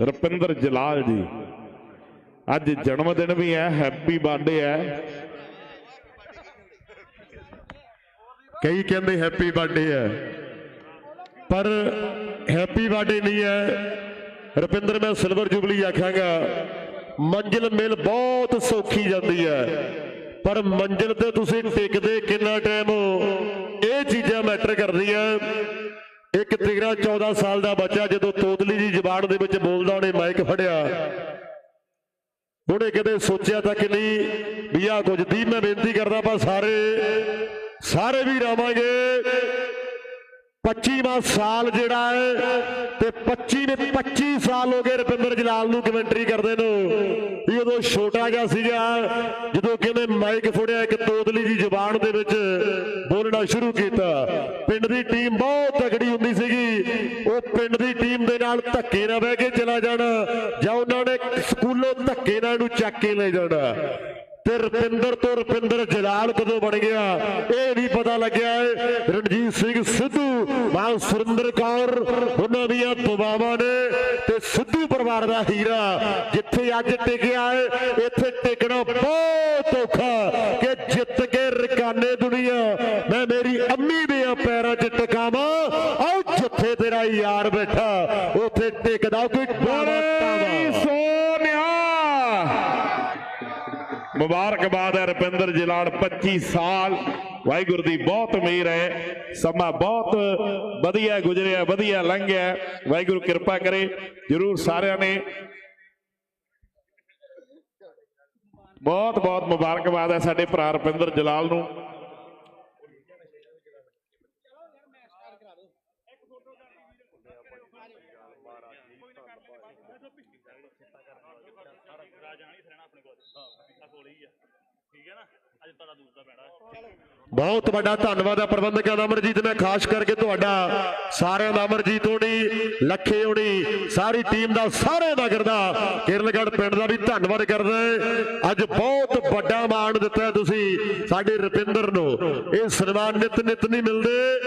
ਰੁਪਿੰਦਰ ਜਲਾਲ ਜੀ। ਅੱਜ ਜਨਮ ਦਿਨ ਵੀ ਹੈ ਹੈਪੀ ਬਰਥਡੇ ਹੈ। ਕਈ ਕਹਿੰਦੇ ਹੈਪੀ ਬਰਥਡੇ ਹੈ। ਪਰ ਹੈਪੀ ਬਰਥਡੇ ਨਹੀਂ ਹੈ। ਰੁਪਿੰਦਰ, ਮੈਂ ਸਿਲਵਰ ਜੁਬਲੀ ਆਖਾਂਗਾ ਮੰਜ਼ਿਲ ਮਿਲ ਬਹੁਤ ਸੌਖੀ ਜਾਂਦੀ ਹੈ। ਪਰ ਮੰਜ਼ਿਲ ਤੇ ਤੁਸੀਂ ਟਿਕਦੇ ਕਿੰਨਾ ਟਾਈਮ ਹੋ ਇਹ ਚੀਜ਼ਾਂ ਮੈਟਰ ਕਰਦੀਆਂ। ਇੱਕ 13 14 ਸਾਲ ਦਾ ਬੱਚਾ ਜਦੋਂ ਤੋਤਲੀ ਦੀ ਜ਼ਬਾਨ ਦੇ ਵਿੱਚ ਬੋਲਦਾ, ਉਹਨੇ ਮਾਈਕ ਫੜਿਆ। ਉਹਨੇ ਕਦੇ ਸੋਚਿਆ ਤੱਕ ਨਹੀਂ ਵੀ ਆਹ ਕੁਝ ਦੀ ਮੈਂ ਬੇਨਤੀ ਕਰਦਾ, ਆਪਾਂ ਸਾਰੇ ਸਾਰੇ ਵੀ ਰਾਵਾਂਗੇ 25ਵਾਂ ਸਾਲ ਜਿਹੜਾ ਹੈ ਤੇ 25 ਨੇ 25 ਸਾਲ ਹੋ ਗਏ ਰਪਿੰਦਰ ਜਲਾਲ ਨੂੰ ਕਮੈਂਟਰੀ ਕਰਦੇ ਨੂੰ। ਵੀ ਉਦੋਂ ਛੋਟਾ ਜਿਹਾ ਸੀਗਾ, ਜਦੋਂ ਕਿਵੇਂ ਮਾਈਕ ਫੜਿਆ ਇੱਕ ਤੋਤਲੀ ਦੀ ਜ਼ੁਬਾਨ ਦੇ ਵਿੱਚ, ਬੋਲਣਾ ਸ਼ੁਰੂ ਕੀਤਾ। ਪਿੰਡ ਦੀ ਟੀਮ ਬਹੁਤ ਤਕੜੀ ਹੁੰਦੀ ਸੀਗੀ। ਉਹ ਪਿੰਡ ਦੀ ਟੀਮ ਦੇ ਨਾਲ ਧੱਕੇ ਨਾਲ ਬਹਿ ਕੇ ਚਲਾ ਜਾਣਾ, ਜਾਂ ਉਹਨਾਂ ਨੇ ਸਕੂਲੋਂ ਧੱਕੇ ਨਾਲ ਇਹਨੂੰ ਚੱਕ ਕੇ ਲੈ ਜਾਣਾ। ਤੇ ਰਪਿੰਦਰ ਤੋਂ ਰੁਪਿੰਦਰ ਜਲਾਲ ਕਦੋਂ ਬਣ ਗਿਆ, ਇਹ ਨਹੀਂ ਪਤਾ ਲੱਗਿਆ ਹੈ। ਰਣਜੀਤ ਸਿੰਘ ਸਿੱਧੂ ਮਾਂ ਸੁਰਿੰਦਰ ਕੌਰ, ਉਹਨਾਂ ਦੀਆਂ ਦੁਆਵਾਂ ਨੇ ਤੇ ਸਿੱਧੂ ਪਰਿਵਾਰ ਦਾ ਹੀਰਾ ਜਿੱਥੇ ਅੱਜ ਟਿਕਿਆ ਹੈ, ਇੱਥੇ ਟਿਕਣਾ ਬਹੁਤ ਔਖਾ ਕਿ ਜਿੱਤ ਕੇ ਰਕਾਨੇ ਦੁਨੀਆ। ਮੈਂ ਮੇਰੀ ਅੰਮੀ ਦੇ ਪੈਰਾਂ 'ਚ ਟਿਕਾਵਾਂ, ਆਓ ਜਿੱਥੇ ਤੇਰਾ ਯਾਰ ਬੈਠਾ, ਉੱਥੇ ਟਿਕਦਾ ਕੋਈ ਟਾਵਾ ਸੋਨਿਆ ਮੁਬਾਰਕਬਾਦ ਹੈ ਰੁਪਿੰਦਰ ਜਲਾਲ 25 ਸਾਲ ਵਾਹਿਗੁਰੂ ਦੀ ਬਹੁਤ ਮਿਹਰ ਹੈ। ਸਮਾਂ ਬਹੁਤ ਵਧੀਆ ਗੁਜ਼ਰਿਆ, ਵਧੀਆ ਲੰਘਿਆ। ਵਾਹਿਗੁਰੂ ਕਿਰਪਾ ਕਰੇ, ਜਰੂਰ ਸਾਰਿਆਂ ਨੇ। ਬਹੁਤ ਬਹੁਤ ਮੁਬਾਰਕਬਾਦ ਹੈ ਸਾਡੇ ਭਰਾ ਰੁਪਿੰਦਰ ਜਲਾਲ ਨੂੰ। ਬਹੁਤ ਵੱਡਾ ਧੰਨਵਾਦ ਹੈ ਪ੍ਰਬੰਧਕਾਂ ਦਾ, ਅਮਰਜੀਤ, ਮੈਂ ਖਾਸ ਕਰਕੇ ਤੁਹਾਡਾ, ਸਾਰਿਆਂ ਦਾ, ਅਮਰਜੀਤ ਹੋਣੀ, ਲੱਖੇ ਹੋਣੀ, ਸਾਰੀ ਟੀਮ ਦਾ, ਸਾਰਿਆਂ ਦਾ ਕਰਦਾ, ਕਿਰਨਗੜ ਪਿੰਡ ਦਾ ਵੀ ਧੰਨਵਾਦ ਕਰਦਾ ਅੱਜ ਬਹੁਤ ਵੱਡਾ ਮਾਣ ਦਿੱਤਾ ਤੁਸੀਂ ਸਾਡੇ ਰੁਪਿੰਦਰ ਨੂੰ। ਇਹ ਸਨਮਾਨ ਨਿਤ ਨਿਤ ਨਹੀਂ ਮਿਲਦੇ।